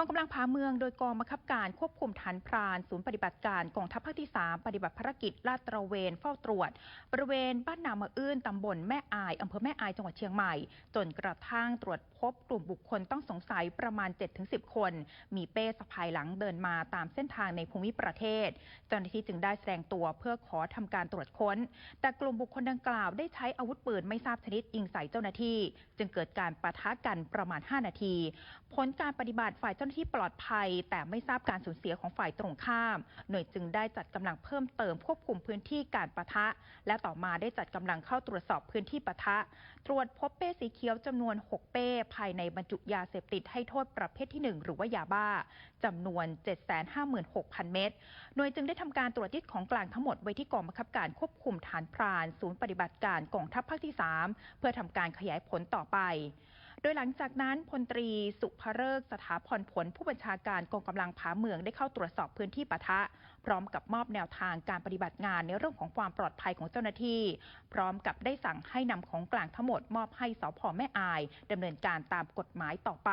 กองกำลังพาเมืองโดยกองบังคับการควบคุมฐานพรานศูนย์ปฏิบัติการกองทัพภาคที่ 3 ปฏิบัติภารกิจลาดตระเวนเฝ้าตรวจ บริเวณบ้านนามะอื้นตำบลแม่อายอำเภอแม่อายจังหวัดเชียงใหม่ จนกระทั่งตรวจพบกลุ่มบุคคลต้องสงสัยประมาณ 7-10 คน มีเป้สะพายหลังเดินมาตามเส้นทางในภูมิประเทศ เจ้าหน้าที่จึงได้แสดงตัวเพื่อขอทำการตรวจค้น แต่กลุ่มบุคคลดังกล่าวได้ใช้อาวุธปืนไม่ทราบชนิดยิงใส่เจ้าหน้าที่ จึงเกิดการปะทะกันประมาณ 5 นาที ผลการปฏิบัติฝ่ายเจ้าหน้าที่ปลอดภัย แต่ไม่ทราบการสูญเสียของฝ่ายตรงข้าม หน่วยจึงได้จัดกำลังเพิ่มเติมควบคุมพื้นที่การปะทะ และต่อมาได้จัดกำลังเข้าตรวจสอบพื้นที่ปะทะ ตรวจพบเป้สีเขียวจำนวน 6 เป้ภายในบรรจุยาเสพติดให้โทษประเภทที่ 1 หรือว่ายาบ้าจำนวน 756,000 เม็ดหน่วยจึงได้ทำการตรวจยึดของกลางทั้งหมดไว้ที่กองบังคับการควบคุมฐานพราน ศูนย์ปฏิบัติการกองทัพภาคที่ 3 เพื่อทำการขยายผลต่อไป โดยหลังจากนั้นพลตรีสุภเริกสถาพรผลผู้บัญชาการกองกำลังผาเมืองได้เข้าตรวจสอบพื้นที่ปะทะ พร้อมกับมอบแนวทางการปฏิบัติงานในเรื่องของความปลอดภัยของเจ้าหน้าที่ พร้อมกับได้สั่งให้นำของกลางทั้งหมดมอบให้สพแม่อายดำเนินการตามกฎหมายต่อไป